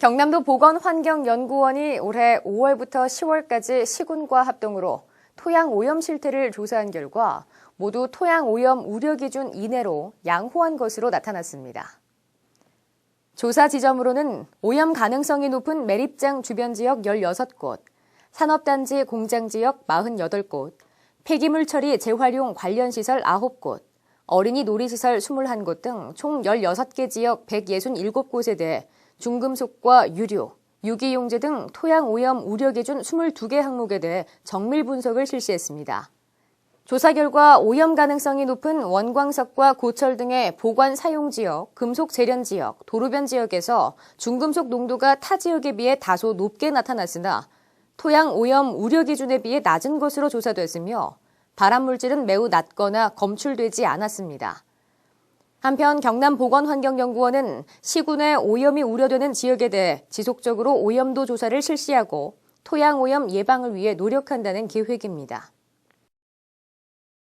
경남도 보건환경연구원이 올해 5월부터 10월까지 시군과 합동으로 토양 오염 실태를 조사한 결과 모두 토양 오염 우려 기준 이내로 양호한 것으로 나타났습니다. 조사 지점으로는 오염 가능성이 높은 매립장 주변 지역 16곳, 산업단지 공장 지역 48곳, 폐기물 처리 재활용 관련 시설 9곳, 어린이 놀이시설 21곳 등 총 16개 지역 167곳에 대해 중금속과 유류, 유기용제 등 토양 오염 우려 기준 22개 항목에 대해 정밀 분석을 실시했습니다. 조사 결과 오염 가능성이 높은 원광석과 고철 등의 보관 사용 지역, 금속 재련 지역, 도로변 지역에서 중금속 농도가 타 지역에 비해 다소 높게 나타났으나 토양 오염 우려 기준에 비해 낮은 것으로 조사됐으며 발암 물질은 매우 낮거나 검출되지 않았습니다. 한편 경남보건환경연구원은 시군의 오염이 우려되는 지역에 대해 지속적으로 오염도 조사를 실시하고 토양 오염 예방을 위해 노력한다는 계획입니다.